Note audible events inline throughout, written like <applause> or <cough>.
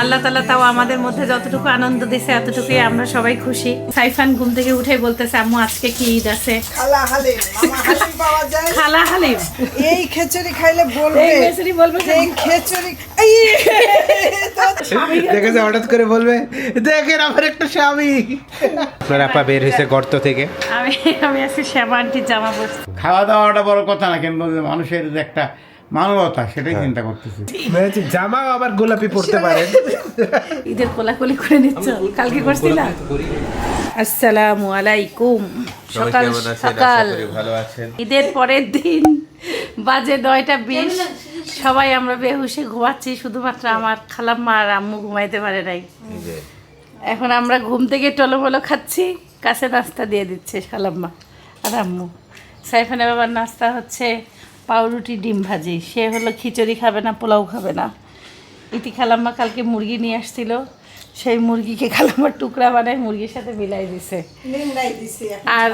আল্লাহ তালা তাও আমাদের মধ্যে যতটুকু আনন্দ দিছে এতটুকুই আমরা সবাই খুশি। সাইফান ঘুম থেকে উঠে বলতেছে আম্মু আজকে কি ঈদ আছে? খালা হালিম পাওয়া যায়? খালা হালিম। এই খেচুড়ি খাইলে বলবে। এই বলবে এই খেচুড়ি এই দেখেছে হঠাৎ করে বলবে দেখেন আমার একটা স্বামী। আপনার আপা বের হয়েছে গর্ত থেকে। আমি আমি আজকে শ্যামা আন্টির জামা পরছি খাওয়া দাওয়াটা বড় কথা না কিন্তু মানুষের একটা মানবতা সেটাই চিন্তা করতেছি। জামাও আবার গোলাপি পড়তে পারেন। ঈদের কোলাকুলি করে নিচ্ছ? কালকে করছিলা আসসালামু আলাইকুম। সকাল সকাল। ঈদের পরের দিন বাজে নয়টা বিশ। সবাই আমরা বেহুশে ঘুমাচ্ছি শুধুমাত্র আমার খালাম্মা আর আম্মু ঘুমাইতে পারে নাই। এখন আমরা ঘুম থেকে টলমলো খাচ্ছি কাছে নাস্তা দিয়ে দিচ্ছে খালাম্মা আর আম্মু। সাইফানের বাবার নাস্তা হচ্ছে পাউরুটি ডিম ভাজি। সে হলো খিচুড়ি খাবে না পোলাও খাবে না। ইতি খালাম্মা কালকে মুরগি নিয়ে আসছিল। সেই মুরগিকে খালাম্মার টুকরা বানায় মুরগির সাথে মিলাই দিছে। আর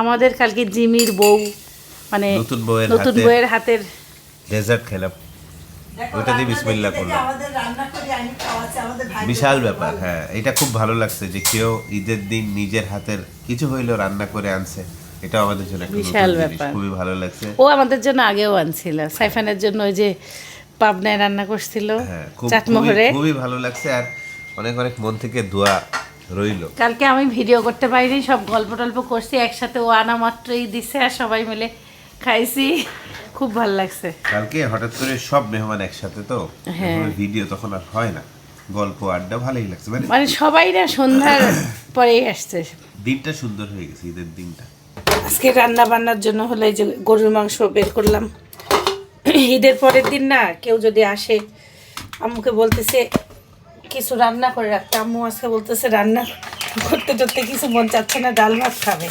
আমাদের কালকে জিমির বউ মানে নতুন বউয়ের নতুন বউয়ের হাতের ডেজার্ট খেলাম। দিয়ে করলাম। বিশাল ব্যাপার হ্যাঁ। এটা খুব ভালো লাগছে যে কেউ ঈদের দিন নিজের হাতের কিছু হইলেও রান্না করে আনছে। এটা আমাদের জন্য একটা বিশাল ব্যাপার। খুবই ভালো লাগছে। ও আমাদের জন্য আগেও আনছিল। সাইফানের জন্য ওই যে পাবনায় রান্না করছিল হ্যাঁ খুব চাটমোহরে। খুবই- খুবই ভালো লাগছে আর অনেক অনেক মন থেকে দোয়া রইল। কালকে আমি ভিডিও করতে পারিনি সব গল্প টল্প করছি একসাথে ও আনা মাত্রই দিছে আর সবাই মিলে খাইছি। খুব ভালো লাগছে। কালকে হঠাৎ করে সব মেহমান একসাথে তো হ্যাঁ। ভিডিও তখন আর হয় না। গল্প আড্ডা ভালোই লাগছে। মানে মানে সবাই না সন্ধ্যার পরেই আসছে। দিনটা সুন্দর হয়ে গেছে ঈদের দিনটা। আজকে রান্না বান্নার জন্য হলো এই যে গরুর মাংস বের করলাম। ঈদের পরের দিন না কেউ যদি আসে, আম্মুকে বলতেছে, কিছু রান্না করে রাখতে। আম্মু আজকে বলতেছে, রান্না করতে করতে কিছু মন চাচ্ছে না, ডাল ভাত খাবে।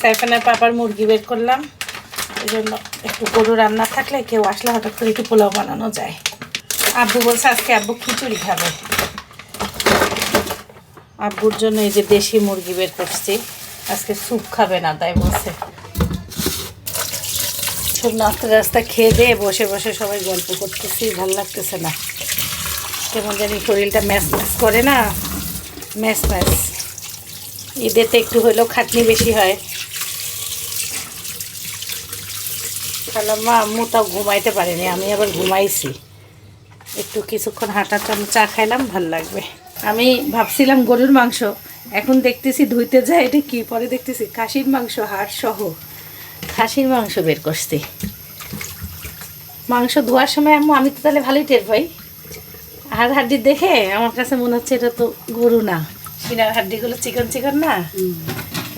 সাইফানের পাপার মুরগি বের করলাম। এই জন্য একটু গরু রান্না থাকলে কেউ আসলে হঠাৎ করে একটু পোলাও বানানো যায়। আব্বু বলছে, আজকে আব্বু খিচুড়ি খাবে। আব্বুর জন্য এই যে দেশি মুরগি বের করছি। আজকে স্যুপ খাবে না, তাই বলছে। সব নাস্তা রাস্তা খেয়ে দিয়ে বসে বসে সবাই গল্প করতেছি, ভালো লাগতেছে না। কেমন জানি শরীরটা ম্যাচ ম্যাচ করে না, ম্যাচ ম্যাচ। ঈদেতে একটু হলেও খাটনি বেশি হয়। মা, আম্মু তাও ঘুমাইতে পারেনি, আমি আবার ঘুমাইছি। একটু কিছুক্ষণ হাঁটা চল চা খাইলাম, ভালো লাগবে। আমি ভাবছিলাম গরুর মাংস। এখন দেখতেছি ধুইতে যায় এটা কি পরে দেখতেছি খাসির মাংস হাড় সহ। খাসির মাংস বের করছি। মাংস ধোয়ার সময় আম্মু আমি তো তাহলে ভালোই টের পাই। হাড় হাড্ডি দেখে আমার কাছে মনে হচ্ছে এটা তো গরু না। সিনার হাড্ডিগুলো চিকন চিকন না?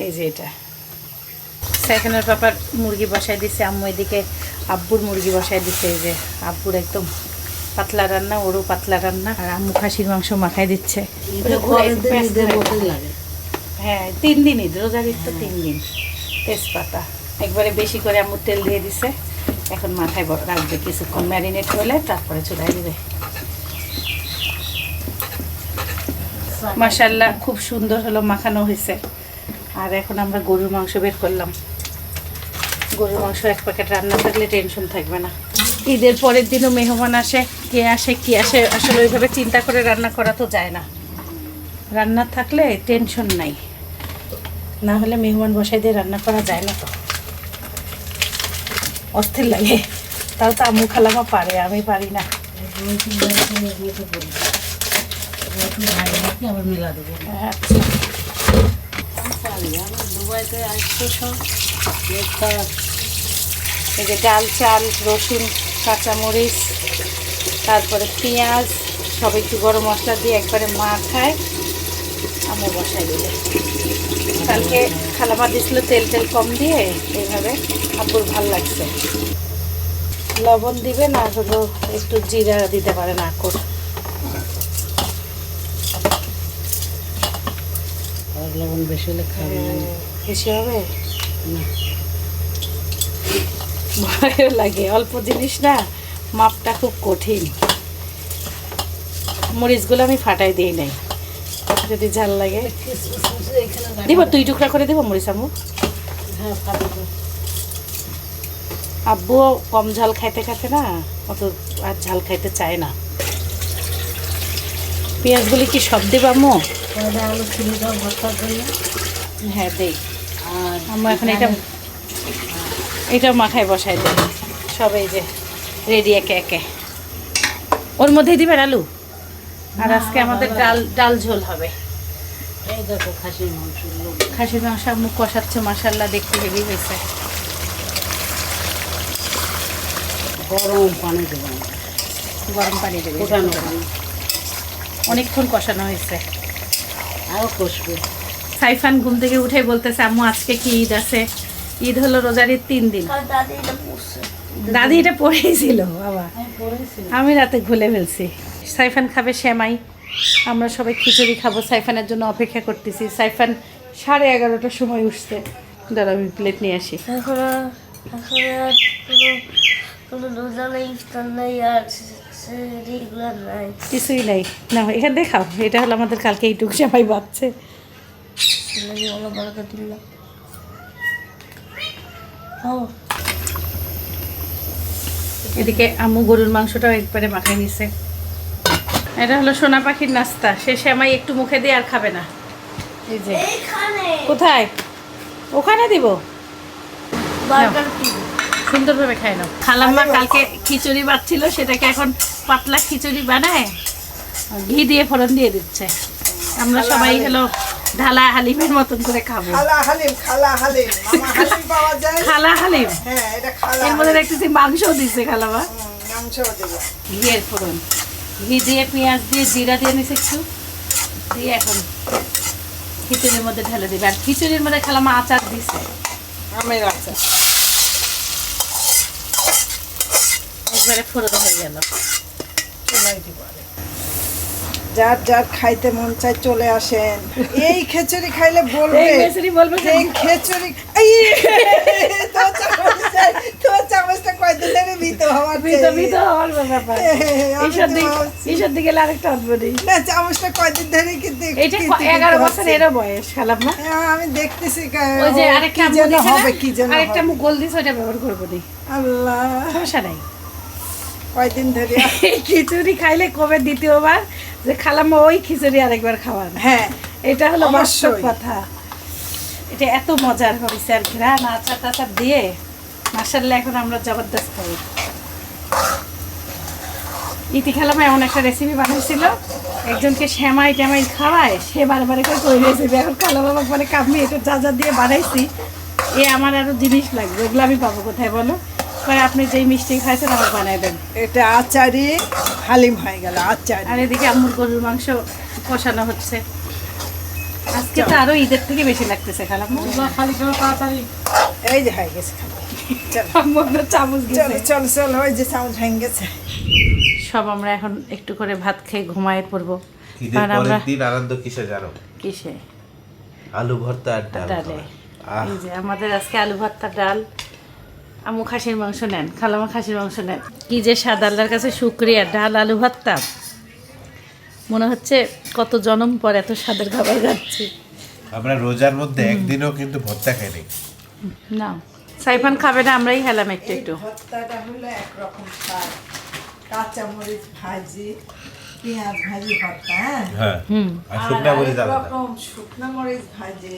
এই যে এটা। সেখানের পাপার মুরগি বসাই দিছে আম্মু এদিকে আব্বুর মুরগি বসাই দিছে এই যে আব্বুর একদম পাতলা রান্না ওরও পাতলা রান্না। আর আম্মু খাসির মাংস মাখাই দিচ্ছে। হ্যাঁ তিন দিন ঈদ রোজার ঈদ তো তিন দিন। তেজপাতা। একবারে বেশি করে আম্মু তেল দিয়ে দিছে। এখন মাথায় রাখবে কিছুক্ষণ ম্যারিনেট হলে তারপরে চুলাই দিবে। মাসাল্লাহ খুব সুন্দর হলো মাখানো হয়েছে। আর এখন আমরা গরুর মাংস বের করলাম। গরুর মাংস এক প্যাকেট রান্না থাকলে টেনশন থাকবে না। ঈদের পরের দিনও মেহমান আসে। কে আসে, কি আসে, আসলে ওইভাবে চিন্তা করে রান্না করা তো যায় না। রান্না থাকলে টেনশন নাই। না হলে মেহমান বসাই দিয়ে রান্না করা যায় না তো। অস্থির লাগে। তাও তো আম্মু খালামা পারে, আমি পারি না। আচ্ছা। এই যে ডাল, চাল, রসুন, কাঁচামরিচ। তারপরে পেঁয়াজ সব একটু গরম মশলা দিয়ে একবারে মাখায় আমি বসাই দিলে। কালকে খালামা দিছিল তেল তেল কম দিয়ে এইভাবে আপুর ভালো লাগছে। লবণ দিবে না হলো একটু জিরা দিতে পারে না আকর লবণ বেশি হলে খাবে বেশি হবে? ভয় লাগে অল্প জিনিস না? মাপটা খুব কঠিন। মরিচগুলো আমি ফাটাই দিই নাই। যদি ঝাল লাগে। দিব দুই টুকরা করে দিব মরিচ আমু। হ্যাঁ আব্বুও কম ঝাল খাইতে খাইতে না অত আর ঝাল খাইতে চায় না। পেঁয়াজগুলি কি সব দেব আম্মু? আলু ছিঁড়ে দাও ভর্তার জন্য হ্যাঁ দেই। আর আম্মু এখন এটা এটা মাখায় বসাই দেব সবাই যে রেডি একে একে। ওর মধ্যেই দিবেন আলু? আর আজকে আমাদের ডাল ডাল ঝোল হবে। এই দেখো খাসির মাংস খাসির মাংস আম্মু কষাচ্ছে মাসাল্লাহ দেখতে হেভি হয়েছে। গরম পানি দেবো গরম পানি দেবে। ফোটানো অনেকক্ষণ কষানো হয়েছে। আরও কষবে। সাইফান ঘুম থেকে উঠে বলতেছে আম্মু আজকে কি ঈদ আছে? ঈদ হলো রোজার ঈদ তিন দিন। দাদি এটা পড়েছিল বাবা। আমি রাতে ভুলে ফেলছি। সাইফান খাবে শ্যামাই আমরা সবাই খিচুড়ি খাব। সাইফানের জন্য অপেক্ষা করতেছি। সাইফান সাড়ে এগারোটার সময় উঠছে। দাঁড়া আমি প্লেট নিয়ে আসি। কিছুই নাই। না এখান থেকে খাও। এটা হলো আমাদের কালকে এইটুকু শ্যামাই বাচ্চে ও এদিকে আম্মু গরুর মাংসটাও একবারে মাখাই নিছে। এটা হলো সোনা পাখির নাস্তা। সে শ্যামাই একটু মুখে দিয়ে আর খাবে না। এই যে। কোথায়? ওখানে দিব? সুন্দরভাবে খাই নাও। খালাম্মা কালকে খিচুড়ি বাচ্ছিল সেটাকে এখন পাতলা খিচুড়ি বানায় ঘি দিয়ে ফোড়ন দিয়ে দিচ্ছে। আমরা সবাই হলো ঢালা হালিমের মতন করে খাব। খালা হালিম খালা হালিম। মামা হালিম পাওয়া যায়? খালা হালিম? হ্যাঁ এটা খালা এর মধ্যে দেখতেছি মাংসও দিচ্ছে খালামা। মাংস দেবো ঘিয়ের ফোড়ন। ঘি দিয়ে পেঁয়াজ দিয়ে জিরা দিয়ে নিছে একটু। দিয়ে এখন খিচুড়ির মধ্যে ঢেলে দিবে। আর খিচুড়ির মধ্যে খালামা আচার দিছে। আমের আচার। একবারে ফোড়ন হয়ে গেল। চুলাই দিব। যার যার খাইতে মন চাই চলে আসেন। এই খেচুড়ি খাইলে বলবে এই খিচুড়ি বলবে এই খেচুড়ি এই তোর চামচ চাই, চামচটা কয়দিন ধরে ভিতো হওয়ার ভিতো চাই। হওয়ার ব্যাপার। আমি দিকে ভাবছি। দিকে আরেকটা আনব না চামচটা কয়দিন ধরে কিন্তু এইটা কিন্তু ক- কিন্তু এগারো হচ্ছে। বছর এরও বয়স খালাম্মা হ্যাঁ, আমি দেখতেছি কা- ওই যে আরেকটা কি যেন দিছে হবে কি যেন আরেকটা মুখ গোল দিছে ওটা ব্যবহার করব নি। আল্লাহ। সমস্যা নাই। কয়দিন ধরে? <laughs> এই খিচুড়ি খাইলে কবে দ্বিতীয়বার? যে খালাম্মা ওই খিচুড়ি আরেকবার খাওয়ান। হ্যাঁ। এটা হলো বাস্তব কথা। এটা এত মজার হয়েছে আর ঘ্রাণ আচার টাচার দিয়ে মাসাল্লাহ এখন আমরা জবরদস্ত খাই ইতি খালামা এমন একটা রেসিপি বানাইছিল একজনকে শ্যামাই ট্যামাই খাওয়ায় সে বারবার করে তৈরি রেসিপি এখন খালা বাবা মানে কামি এটা যা যা দিয়ে বানাইছি এ আমার আরও জিনিস লাগবে ওগুলো আমি পাবো কোথায় বলো? পরে আপনি যেই মিষ্টি খাইছেন আমার বানাই দেন। এটা আচারি হালিম হয়ে গেল আচারি। আর এদিকে আম্মুর গরুর মাংস কষানো হচ্ছে। আজকে তো আরও ঈদের থেকে বেশি লাগতেছে খালাম্মা খালি খাওয়া তাড়াতাড়ি। এই যে হয়ে গেছে চামচ চল। গেছে চল চল ওই যে চামচ ভেঙে গেছে। সব আমরা এখন একটু করে ভাত খেয়ে ঘুমায় পড়ব। কারণ আমরা দিন আনন্দ কিসে জানো? কিসে? আলু ভর্তা আর ডাল। এই যে আমাদের আজকে আলু ভর্তা ডাল। আম্মু খাসির মাংস নেন খালামা খাসির মাংস নেন। কি যে স্বাদ আল্লাহর কাছে শুক্রিয়া ডাল আলু ভর্তা মনে হচ্ছে কত জনম পর এত স্বাদের খাবার খাচ্ছি। আমরা রোজার মধ্যে একদিনও কিন্তু ভর্তা খাইনি। না সাইফান খাবে না আমরাই খেলাম একটু একটু। ভর্তাটা হলো একরকম স্বাদ। কাঁচা মরিচ ভাজি পেঁয়াজ ভাজি ভর্তা হ্যাঁ? হ্যাঁ হুম। আর শুকনা মরিচ আলাদা। রকম শুকনো মরিচ ভাজি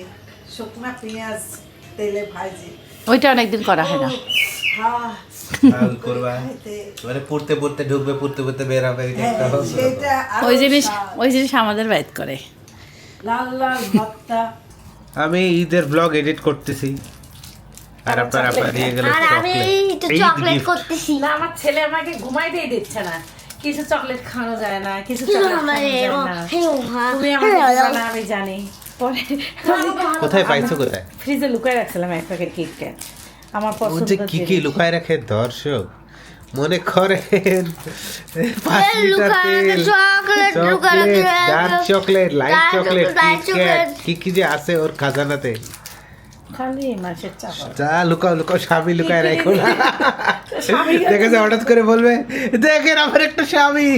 শুকনা পেঁয়াজ তেলে ভাজি। ওইটা অনেকদিন করা হয় না। মানে পড়তে পড়তে ঢুকবে পড়তে পড়তে বের হবে হ্যাঁ, ওই জিনিস ওই জিনিস আমাদের বাইত করে। লাল লাল আমি ঈদের ব্লগ এডিট করতেছি। আর আপনার আপনার দিয়ে আর আমি একটু চকলেট। করতেছি। না আমার ছেলে আমাকে ঘুমাই দিয়ে দিচ্ছে না। কিছু চকলেট খাওয়ানো যায় না কিছু চকলেট আমার খাওয়ানো যায় না। তুমি আমাকে না, আমি জানি। পরে কোথায় পাইছো কোথায়? ফ্রিজে লুকায় রাখছিলাম এক প্যাকেট কিটক্যাট আমার পছন্দ যে কি কি লুকায় রাখে দর্শক মনে করেন? পাঁচ লিটার তেল chocolate, dark chocolate light chocolate KitKat কি কি যে আছে ওর খাজানাতে? খালি মাছের চাপা যা লুকাও লুকাও স্বামী লুকায় রাখো না। হঠাৎ করে বলবে দেখেন আমার একটা স্বামী।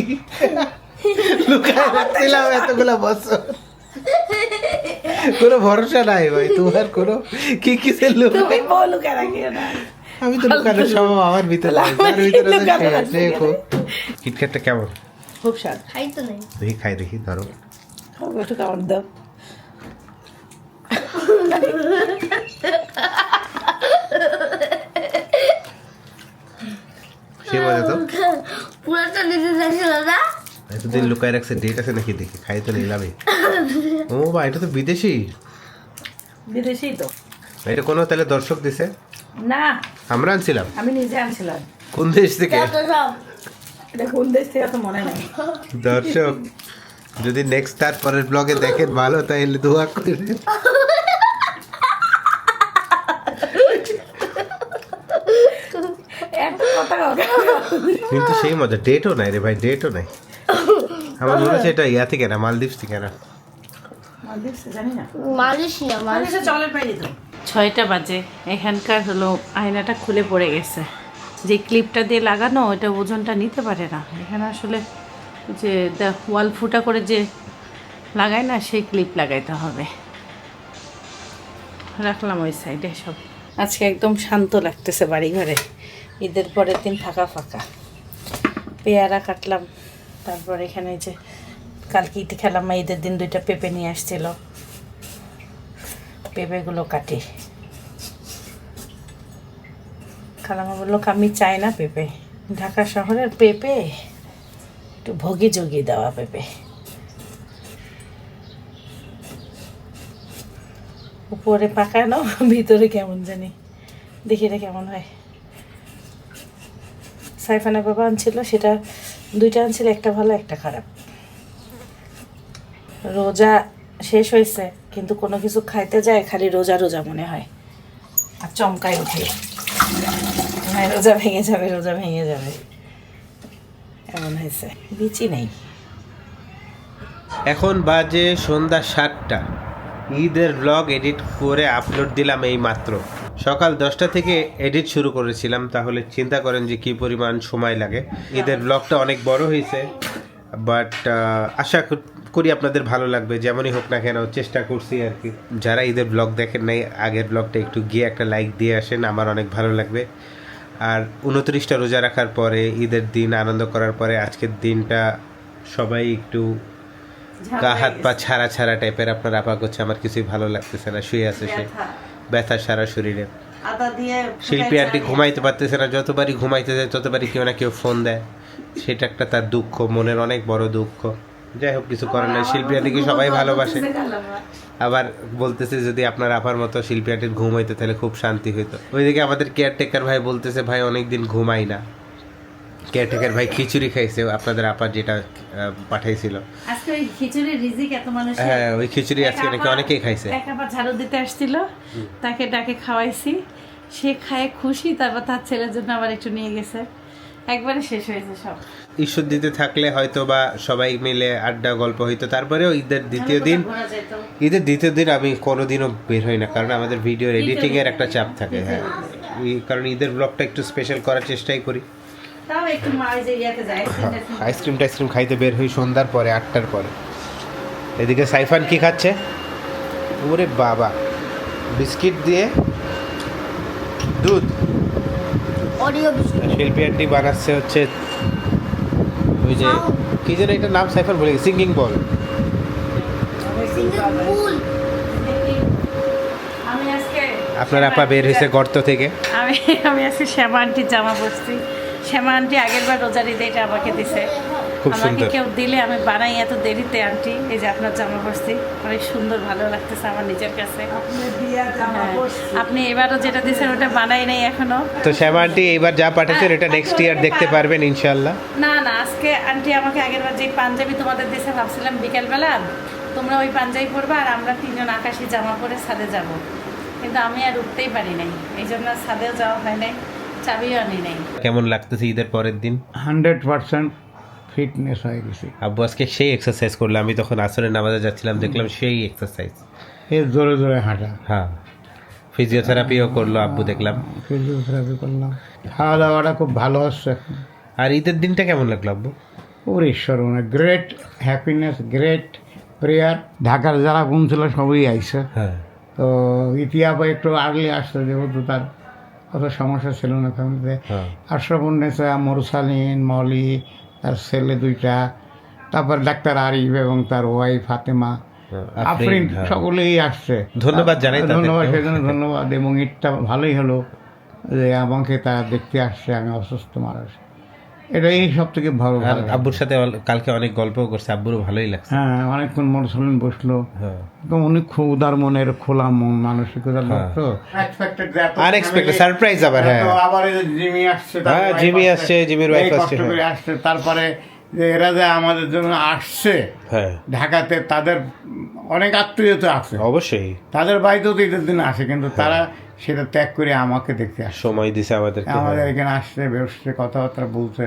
<laughs> লুকায় রাখছিলাম এতগুলা বছর। কোনো ভরসা নাই ভাই তোমার কোনো কি কি লোক? তুমি বউ লুকায় রাখিও না আমি তো লুকানোর স্বভাব আমার ভিতরে। ভিতরে আছে দেখো। কিটক্যাটটা কেমন? খুব স্বাদ। খাই তো নাই। দেখি খাই দেখি ধরো। খাব একটু খাবার দাও। সে মজা তো। পুরোটা নিতে চাইছিল না? এতদিন লুকায় রাখছে ডেট আছে নাকি দেখি খাই তো নিলামই ও বা এটা তো বিদেশি। বিদেশি তো। এটা কোনো তাহলে দর্শক দিছে? না। আমরা আনছিলাম। আমি নিজে আনছিলাম। কোন দেশ থেকে? এটা কোন দেশ থেকে তো মনে নাই। দর্শক যদি নেক্সট তার পরের ব্লগে দেখেন ভালো তাহলে দোয়া করে কিন্তু সেই মজা ডেটও নাই রে ভাই ডেটও নাই। আমার মনে হচ্ছে এটা ইয়া থেকে না মালদ্বীপ থেকে না। পাইনি তো। ছয়টা বাজে এখানকার হলো আয়নাটা খুলে পড়ে গেছে। যে ক্লিপটা দিয়ে লাগানো ওটা ওজনটা নিতে পারে না। এখানে আসলে যে ওয়াল ফুটা করে যে লাগায় না সেই ক্লিপ লাগাইতে হবে। রাখলাম ওই সাইডে সব। আজকে একদম শান্ত লাগতেছে বাড়ি ঘরে ঈদের পরের দিন ফাঁকা ফাঁকা। পেয়ারা কাটলাম। তারপর এখানে যে কালকে ঈদ খেলাম ঈদের দিন দুইটা পেঁপে নিয়ে আসছিল। পেঁপেগুলো কাটি। খালামা বলল, আমি চাই না পেঁপে। ঢাকা শহরের পেঁপে, একটু ভোগি যোগি দেওয়া পেঁপে। উপরে পাকানো, ভিতরে কেমন জানি, দেখি এটা কেমন হয়। সাইফানা বাবা আনছিল, সেটা দুইটা আনছিল, একটা ভালো, একটা খারাপ। রোজা শেষ হয়েছে, কিন্তু কোনো কিছু খাইতে যায়, খালি রোজা রোজা মনে হয়। আর চমকায় উঠে। হ্যাঁ রোজা ভেঙে যাবে, রোজা ভেঙে যাবে। এমন হয়েছে। বিচি নেই। এখন বাজে সন্ধ্যা সাতটা। ঈদের ব্লগ এডিট করে আপলোড দিলাম এই মাত্র সকাল দশটা থেকে এডিট শুরু করেছিলাম তাহলে চিন্তা করেন যে কি পরিমাণ সময় লাগে। ঈদের ব্লগটা অনেক বড় হয়েছে বাট আশা করি আপনাদের ভালো লাগবে যেমনই হোক না কেন চেষ্টা করছি আর কি। যারা ঈদের ব্লগ দেখেন নাই আগের ব্লগটা একটু গিয়ে একটা লাইক দিয়ে আসেন আমার অনেক ভালো লাগবে। আর উনত্রিশটা রোজা রাখার পরে ঈদের দিন আনন্দ করার পরে আজকের দিনটা সবাই একটু গা হাত পা ছাড়া ছাড়া টাইপের আপনার আপা করছে আমার কিছুই ভালো লাগতেছে না শুয়ে আছে সে। ব্যথা সারা শরীরে। শিল্পী আরটি ঘুমাইতে পারতেছে না যতবারই ঘুমাইতে যায় ততবারই কেউ না কেউ ফোন দেয়। সেটা একটা তার দুঃখ মনের অনেক বড় দুঃখ। যাই হোক কিছু করার নাই শিল্পী আন্টিকে সবাই ভালোবাসে। আবার বলতেছে যদি আপনার আপার মতো শিল্পী আন্টির ঘুম হইতো তাহলে খুব শান্তি হইতো। ওইদিকে আমাদের কেয়ারটেকার ভাই বলতেছে ভাই অনেকদিন ঘুমাই না। কেয়ারটেকার ভাই খিচুড়ি খাইছে আপনাদের আপার যেটা পাঠাইছিল। আজকে ওই খিচুড়ির রিজিক এত মানুষ হ্যাঁ ওই খিচুড়ি আজকে নাকি অনেকেই খাইছে। এক আবার ঝাড়ু দিতে আসছিল তাকে ডাকে খাওয়াইছি। সে খায় খুশি তারপর তার ছেলের জন্য আবার একটু নিয়ে গেছে। একবারে শেষ হয়েছে সব। ঈশ্বর দিতে থাকলে হয়তো বা সবাই মিলে আড্ডা গল্প হইতো। তারপরেও ঈদের দ্বিতীয় দিন ঈদের দ্বিতীয় দিন আমি কোনোদিনও বের হই না কারণ আমাদের ভিডিও এডিটিং এর একটা চাপ থাকে হ্যাঁ। কারণ ঈদের ব্লগটা একটু স্পেশাল করার চেষ্টাই করি। তাও একটু মা ওই যে ইয়াতে যায় আইসক্রিম টাইসক্রিম খাইতে বের হই সন্ধ্যার পরে আটটার পরে। এদিকে সাইফান কি খাচ্ছে? ওরে বাবা বিস্কিট দিয়ে দুধ? শিল্পী আন্টি বানাচ্ছে হচ্ছে ওই যে কি যেন এটার নাম সাইফান বলে সিঙ্গিং বল। ফুল আমি আজকে আপনার আপা বের হয়েছে গর্ত থেকে। আমি আমি আজকে শ্যামা আন্টির জামা পরছি। শ্যামা আন্টি আগের বার রোজার ঈদে এটা আমাকে দিছে। আমাকে কেউ দিলে আমি বানাই এত দেরিতে আন্টি এই যে আপনার জামা পরছি অনেক সুন্দর ভালো লাগতেছে আমার নিজের কাছে। হ্যাঁ। আপনি এবারও যেটা দিয়েছেন ওটা বানাই নাই এখনও। তো শ্যামা আন্টি এইবার যা পাঠাচ্ছেন এটা নেক্সট ইয়ার দেখতে পারবেন ইনশাল্লাহ না না আজকে আন্টি আমাকে আগের বার যে পাঞ্জাবি তোমাদের দিয়েছে ভাবছিলাম বিকেলবেলা তোমরা ওই পাঞ্জাবি পরবা আর আমরা তিনজন আকাশি জামা পরে ছাদে যাব। কিন্তু আমি আর উঠতেই পারি নাই এই জন্য ছাদেও যাওয়া হয় নাই। চাবিও আনি নাই। কেমন লাগতেছে ঈদের পরের দিন? হান্ড্রেড পার্সেন্ট ফিটনেস হয়ে গেছে। আব্বু আজকে সেই এক্সারসাইজ করল। আমি তখন আসরের নামাজে যাচ্ছিলাম দেখলাম সেই এক্সারসাইজ এই জোরে জোরে হাঁটা। হ্যাঁ। ফিজিওথেরাপিও করল আব্বু দেখলাম। ফিজিওথেরাপি করলাম। খাওয়া দাওয়াটা খুব ভালো হচ্ছে আর ঈদের দিনটা কেমন লাগল আব্বু? ওর ঈশ্বর মানে গ্রেট হ্যাপিনেস গ্রেট প্রেয়ার ঢাকার যারা গুম ছিল সবই আইসে। হ্যাঁ। তো ইতিহাস একটু আর্লি আসছে যেহেতু তার অত সমস্যা ছিল না ফ্যামিলিতে আশরাফুন্নেসা মরুসালিন মলি তার ছেলে দুইটা তারপর ডাক্তার আরিফ এবং তার ওয়াইফ ফাতেমা হ্যাঁ, আফরিন হ্যাঁ। সকলেই আসছে। ধন্যবাদ জানাই ধন্যবাদ ধন্যবাদ সেজন্য ধন্যবাদ। এবং ইটটা ভালোই হলো যে আমাকে তারা দেখতে আসছে আমি অসুস্থ মানুষ। এটাই সব থেকে ভালো আর ভালো। আব্বুর সাথে কালকে অনেক গল্প করছে আব্বুরও ভালোই লাগছে। হ্যাঁ অনেকক্ষণ মোটরসাইকেল বসল। হ্যাঁ। তো উনি খুব উদার মনের খোলা মন মানসিকতার লোক তো। আনএক্সপেক্টেড সারপ্রাইজ আবার হ্যাঁ। তো আবার জিমি আসছে হ্যাঁ, জিমি আসছে, জিমির এই কষ্ট আসছে, করে হ্যাঁ। আসছে। তারপরে যে এরা যে আমাদের জন্য আসছে হ্যাঁ। ঢাকাতে তাদের অনেক আত্মীয়তা আছে। অবশ্যই। তাদের বাড়িতেও তো ঈদের দিন আসে কিন্তু তারা সেটা ত্যাগ করে আমাকে দেখতে আসে সময় দিছে আমাদের হ্যাঁ। এখানে আসছে বসছে কথাবার্তা বলছে।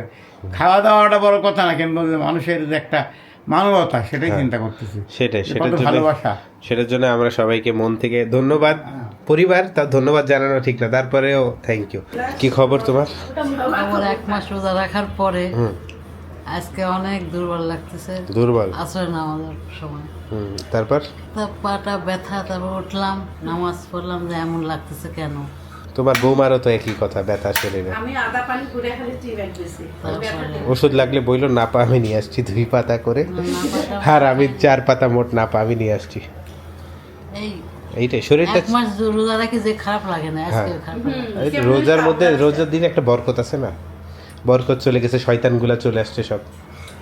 খাওয়া দাওয়াটা বড় কথা না কিন্তু মানুষের যে একটা মানবতা সেটাই চিন্তা করতেছি। সেটাই জন্য ভালোবাসা। সেটার জন্য আমরা সবাইকে মন থেকে ধন্যবাদ। পরিবার তার ধন্যবাদ জানানো ঠিক না তারপরেও থ্যাংক ইউ কি খবর তোমার? আমার এক মাস রোজা রাখার পরে আজকে অনেক দুর্বল লাগতেছে। দুর্বল? আসলে না আমাদের সময়। তারপর? পাটা ব্যথা তারপর উঠলাম নামাজ পড়লাম যে এমন লাগতেছে কেন? তোমার বৌমারও তো একই কথা ব্যথা শরীরে। আমি আদা পানি করে খালি টি ব্যাগ দিছি ওষুধ লাগলে বইলো নাপা আমি নিয়ে আসছি দুই পাতা করে। <laughs> আর আমি চার পাতা মোট নাপা আমি নিয়ে আসছি। এই এইটাই শরীরটা এক মাস রোজা রাখি যে খারাপ লাগে না আজকে হ্যাঁ। খারাপ এই রোজার মধ্যে রোজার দিনে একটা বরকত আছে না? বরকত চলে গেছে শয়তানগুলা চলে আসছে সব।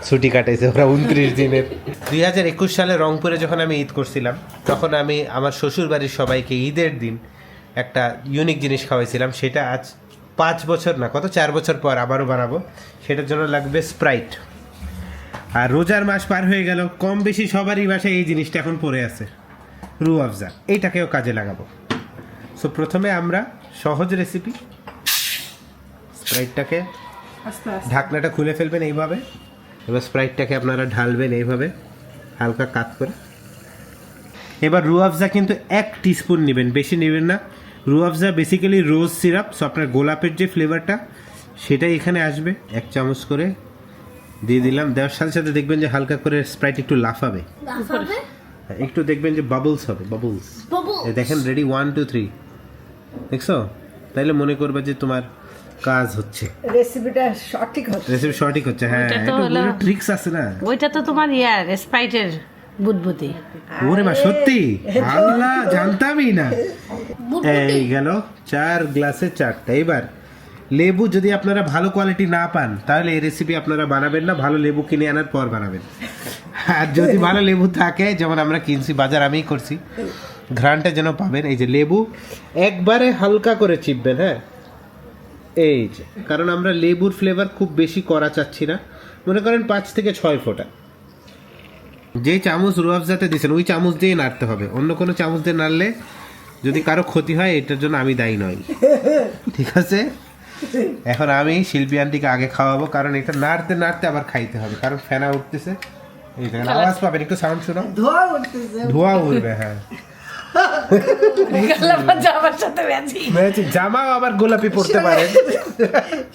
ছুটি কাটাইছে ওরা উনত্রিশ দিনের। দুই হাজার একুশ সালে রংপুরে যখন আমি ঈদ করছিলাম তখন আমি আমার শ্বশুর বাড়ির সবাইকে ঈদের দিন একটা ইউনিক জিনিস খাওয়াইছিলাম সেটা আজ পাঁচ বছর না কত চার বছর পর আবারও বানাবো সেটার জন্য লাগবে স্প্রাইট আর রোজার মাস পার হয়ে গেল কম বেশি সবারই বাসায় এই জিনিসটা এখন পড়ে আছে। রু আফজা এইটাকেও কাজে লাগাবো। সো প্রথমে আমরা সহজ রেসিপি স্প্রাইটটাকে আস্তে আস্তে। ঢাকনাটা খুলে ফেলবেন এইভাবে। এবার স্প্রাইটটাকে আপনারা ঢালবেন এইভাবে হালকা কাত করে। এবার রুয়াফজা কিন্তু এক টিস্পুন নেবেন বেশি নেবেন না। Rooh Afza basically rose syrup so আপনার গোলাপের যে ফ্লেভারটা সেটাই এখানে আসবে। এক চামচ করে দিয়ে দিলাম। দেওয়ার সাথে সাথে দেখবেন যে হালকা করে স্প্রাইট একটু লাফাবে। লাফাবে? একটু দেখবেন যে বাবলস হবে বাবলস দেখেন রেডি ওয়ান টু থ্রি দেখছ? তাইলে মনে করবে যে তোমার কাজ হচ্ছে। রেসিপিটা সঠিক হচ্ছে। রেসিপি সঠিক হচ্ছে হ্যাঁ। তো ট্রিক্স আছে না? ওইটা তো তোমার ইয়ার স্প্রাইটের বুদবুদি। ওরে মা সত্যি? আল্লাহ জানতামই না। এই গেল চার গ্লাসে চারটা। এবার লেবু যদি আপনারা ভালো কোয়ালিটি না পান তাহলে এই রেসিপি আপনারা বানাবেন না ভালো লেবু কিনে আনার পর বানাবেন। আর যদি ভালো লেবু থাকে যেমন আমরা কিনছি বাজার আমিই করছি ঘ্রানটা যেন পাবেন। এই যে লেবু একবারে হালকা করে চিপবেন হ্যাঁ? এই যে কারণ আমরা লেবুর ফ্লেভার খুব বেশি করা চাচ্ছি না। মনে করেন পাঁচ থেকে ছয় ফোঁটা। যে চামচ রুয়াবজাতে দিয়েছেন ওই চামচ দিয়ে নাড়তে হবে। অন্য কোনো চামচ দিয়ে নাড়লে যদি কারও ক্ষতি হয় এটার জন্য আমি দায়ী নই। ঠিক আছে? এখন আমি শিল্পী আন্টিকে আগে খাওয়াবো কারণ এটা নাড়তে নাড়তে আবার খাইতে হবে। কারণ ফেনা উঠতেছে। এই দেখেন আওয়াজ পাবেন একটু সাউন্ড শোনো ধোয়া উঠতেছে। ধোয়া উঠবে হ্যাঁ। জামার সাথে ম্যাচিং ম্যাচিং জামাও আবার গোলাপি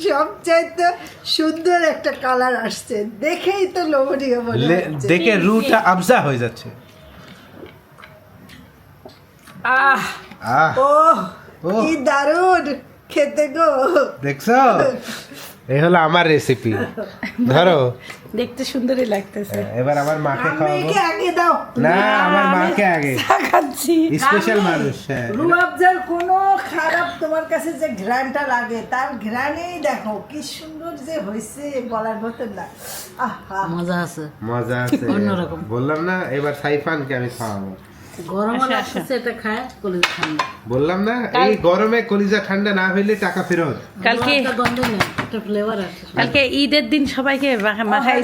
সবচাইতে সুন্দর একটা কালার আসছে। দেখেই তো লোভনীয় মনে হচ্ছে। দেখে রুটা আবজা হয়ে যাচ্ছে। আহ। আহ। ও ও। কি দারুণ! খেতে গো। দেখছ? এই হলো আমার রেসিপি ধরো। <laughs> দেখতে সুন্দরই লাগতেছে। এবার আমার মাকে খাওয়াবো। আগে দাও। না আমার মাকে আগে। খাচ্ছি। স্পেশাল মানুষ হ্যাঁ। রুয়াবজার কোনো খারাপ তোমার কাছে যে ঘ্রাণটা লাগে তার ঘ্রাণেই দেখো কি সুন্দর যে হয়েছে বলার মতন না। আহা। মজা আছে। মজা আছে। অন্যরকম। বললাম না এবার সাইফানকে আমি খাওয়াবো। গরম আচ্ছা, এটা খায় কলেজ ঠান্ডা। বললাম না এই গরমে কলিজা ঠান্ডা না হইলে টাকা ফেরত। কালকে গন্ধ নেই একটা ফ্লেভার আছে। কালকে ঈদের দিন সবাইকে মাখা-।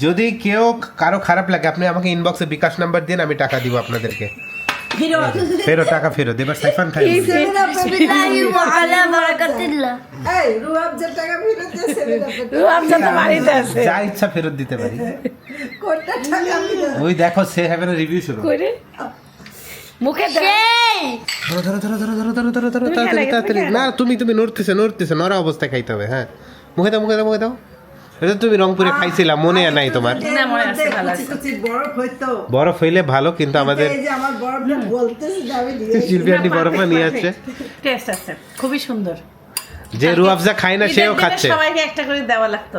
যদি কেউ কারও খারাপ লাগে আপনি আমাকে ইনবক্সে বিকাশ নাম্বার দিন আমি টাকা দিব আপনাদেরকে। ফেরত। টাকা ফেরত। এবার সাইফান খাই। <laughs> যা ইচ্ছা ফেরত দিতে পারি। কোনটা টাকা ফেরত ওই দেখো সে হ্যাভেন রিভিউ শুরু। করে। মুখে দাও। সেই ধরো ধরো ধরো ধরো ধরো ধরো ধরো ধরো তাড়াতাড়ি তাড়াতাড়ি। না তুমি তুমি নড়তেছে নড়তেছে নড়া অবস্থায় খাইতে হবে হ্যাঁ। মুখে দাও মুখে দাও মুখে দাও। এটা তুমি রংপুরে খাইছিলা মনে নাই তোমার। না, মনে আছে, ভালো কুচি কুচি বরফ হইতো। হইলে ভালো কিন্তু আমাদের এই বরফটা বলতেছি যে আমি দিয়ে শিল্পী আন্টি বরফ নিয়ে আসছে। টেস্ট আছে খুবই সুন্দর। যে রুয়াফজা খায় না সেও খাচ্ছে। সবাইকে একটা করে দেওয়া লাগতো।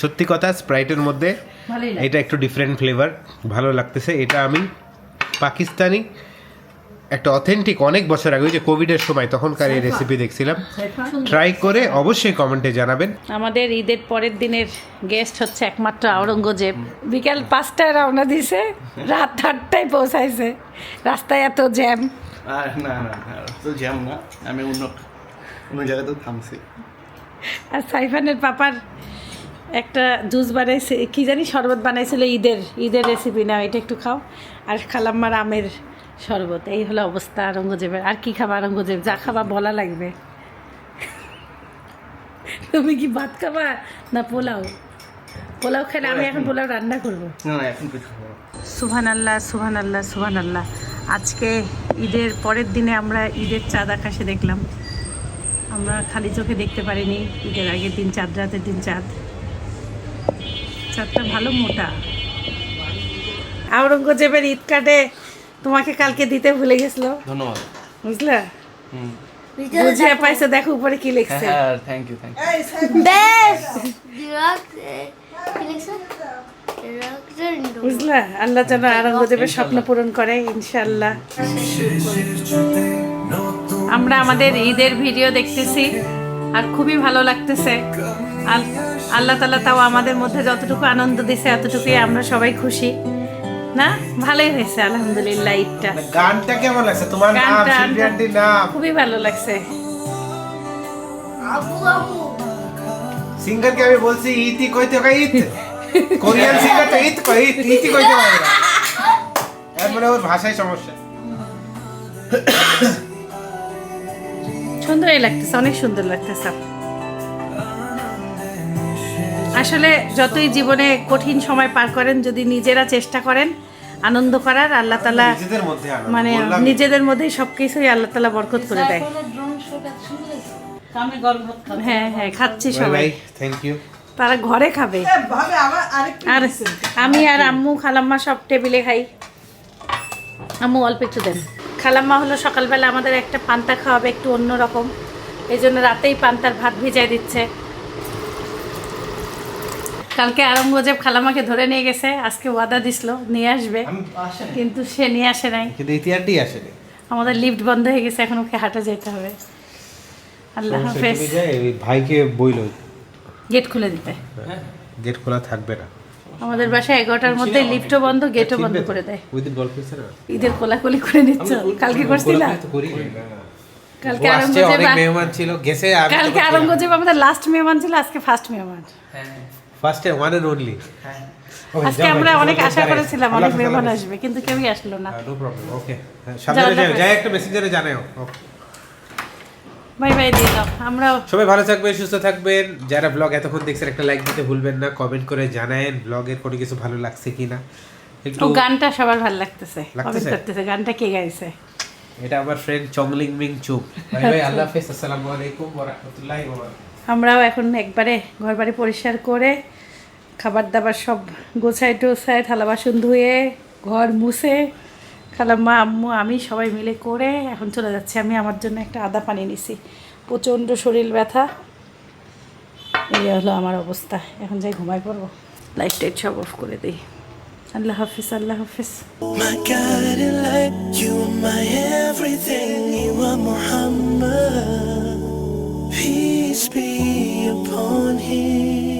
সত্যি কথা স্প্রাইটের মধ্যে এটা একটু ডিফারেন্ট ফ্লেভার ভালো লাগতেছে। এটা আমি পাকিস্তানি একটা অথেন্টিক অনেক বছর আগে ওই যে কোভিডের সময় তখনকার এই রেসিপি দেখছিলাম। ট্রাই করে অবশ্যই কমেন্টে জানাবেন। আমাদের ঈদের পরের দিনের গেস্ট হচ্ছে একমাত্র আওরঙ্গজেব। বিকাল পাঁচটায় রওনা দিছে রাত আটটায় পৌঁছাইছে। রাস্তায় এত জ্যাম আর না না তো জ্যাম না আমি অন্য অন্য জায়গাতে থামছি। আর সাইফানের পাপার একটা জুস বানাইছে কি জানি শরবত বানাইছিল ঈদের ঈদের রেসিপি না এটা একটু খাও। আর খালাম্মার আমের শরবত এই হলো অবস্থা আরঙ্গজেবের। আর কি খাবা আরঙ্গজেব? যা খাবা বলা লাগবে। তুমি কি ভাত খাবা না পোলাও? পোলাও খেলে আমি এখন পোলাও রান্না করব। না না এখন কিছু সুবহান আল্লাহ সুবহান আল্লাহ সুবহান আল্লাহ আজকে ঈদের পরের দিনে আমরা ঈদের চাঁদ আকাশে দেখলাম। আমরা খালি চোখে দেখতে পারিনি ঈদের আগের দিন চাঁদ রাতের দিন চাঁদ। চাঁদটা ভালো মোটা। আওরঙ্গজেবের ঈদ কার্ডে তোমাকে কালকে দিতে ভুলে গেছিল। ধন্যবাদ। বুঝলা? বুঝিয়ে পাইছে দেখো উপরে কি লিখছে। হ্যাঁ থ্যাংক ইউ থ্যাংক ইউ ডিরাক বুঝলা? আল্লাহ যেন আওরঙ্গজেবের স্বপ্ন পূরণ করে ইনশাল্লাহ। আমরা আমাদের ঈদের ভিডিও দেখতেছি আর খুবই ভালো লাগতেছে। আল্লাহ তালা তাও আমাদের মধ্যে যতটুকু আনন্দ দিছে এতটুকুই আমরা সবাই খুশি। না? ভালোই হয়েছে আলহামদুলিল্লাহ ঈদটা। গানটা কেমন লাগছে? তোমার নাম শিল্পী নাম? খুবই ভালো লাগছে। আবু আবু। সিঙ্গারকে আমি বলছি ইতি কইতে কই ইত। কোরিয়ান সিঙ্গার তো ইত কই ইত ইতি কইতে পারে না। এরপরে ওর ভাষায় সমস্যা। সুন্দরই লাগতেছে অনেক সুন্দর লাগতেছে। আসলে যতই জীবনে কঠিন সময় পার করেন যদি নিজেরা চেষ্টা করেন আনন্দ করার আল্লাহ তালা নিজেদের মধ্যে আনন্দ। মানে নিজেদের মধ্যেই সব কিছুই আল্লাহ তালা বরকত করে দেয়। হ্যাঁ হ্যাঁ খাচ্ছি সবাই। থ্যাংক ইউ তারা ঘরে খাবে। আর আমি আর আম্মু খালাম্মা সব টেবিলে খাই। আম্মু অল্প একটু দেন। খালাম্মা হলো সকালবেলা আমাদের একটা পান্তা খাওয়াবে একটু অন্যরকম। এই জন্য রাতেই পান্তার ভাত ভিজাই দিচ্ছে। কালকে আরঙ্গজেব খালামাকে ধরে নিয়ে গেছে আজকে ওয়াদা দিছিল নিয়ে আসবে কিন্তু সে নিয়ে আসে নাই। কিন্তু ইতিহাসটি আসেনি আমাদের লিফট বন্ধ হয়ে গেছে এখন ওকে হাঁটা যেতে হবে। আল্লাহ হাফেজ। তুমি ভাইকে বইলো। গেট খুলে দিতে। গেট খোলা থাকবে না। আমাদের বাসায় এগারোটার মধ্যে লিফটও বন্ধ গেটও বন্ধ করে দেয়। ওই দিন গল্প হয়েছে না? ঈদের কোলাকুলি করে নিচ্ছ? কালকে করছিলা? কোলাকুলি করি। না। কালকে আরঙ্গজেব মেহমান ছিল গেছে কালকে আরঙ্গজেব আমাদের লাস্ট মেহমান ছিল আজকে ফার্স্ট মেহমান। ফার্স্টে ওয়ান এন্ড অনলি আজকে আমরা অনেক আশা করেছিলাম অনেক মেহমান আসবে কিন্তু কেউই আসলো না। নো প্রবলেম ওকে সাবধানে যাও, যাই একটা মেসেঞ্জারে জানাও বাই বাই দিয়ে দাও। আমরাও সবাই ভালো থাকবেন সুস্থ থাকবেন। যারা ব্লগ এতক্ষণ দেখছেন একটা লাইক দিতে ভুলবেন না কমেন্ট করে জানায়েন ব্লগের কোনো কিছু ভালো লাগছে কিনা। একটু গানটা সবার ভালো লাগতেছে কমেন্ট করতেছে গানটা কে গাইছে? এটা আমার ফ্রেন্ড চংলিং মিং চুপ বাই বাই আল্লাহ হাফেজ আসসালামু আলাইকুম ওয়া রাহমাতুল্লাহি ওয়া বারাকাতুহু। আমরাও এখন একবারে ঘর বাড়ি পরিষ্কার করে খাবার দাবার সব গোছায় টোছায় থালা বাসন ধুয়ে ঘর মুছে খালাম্মা আম্মু আমি সবাই মিলে করে এখন চলে যাচ্ছি। আমি আমার জন্য একটা আদা পানি নিছি। প্রচণ্ড শরীর ব্যথা। এই হলো আমার অবস্থা। এখন যাই ঘুমাই পড়ব। লাইট টাইট সব অফ করে দিই। আল্লাহ হাফিজ আল্লাহ হাফিজ। You are my everything, you are Muhammad. Peace be upon him.